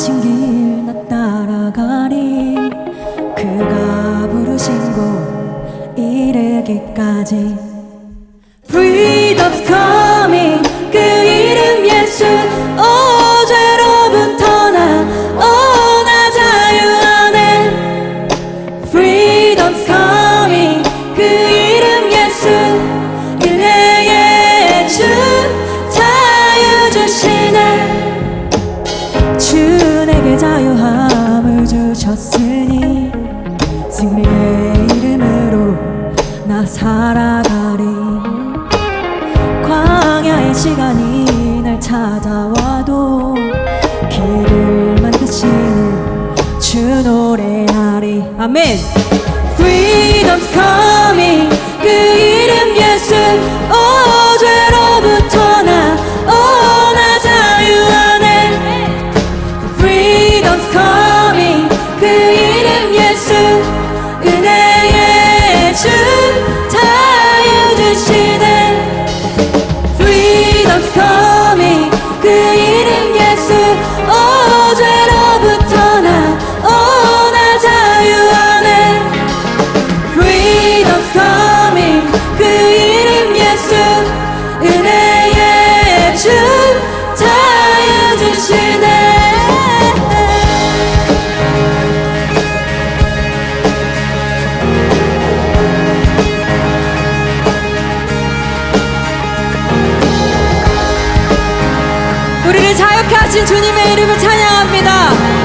가신 길 나 따라가리. 그가 부르신 곳 이르기까지. Freedom's coming. 시간이 날 찾아와도 길을 만드시는 주 노래하리. 아멘. Freedom's coming. 우리 자유케 하신 주님의 이름을 찬양합니다.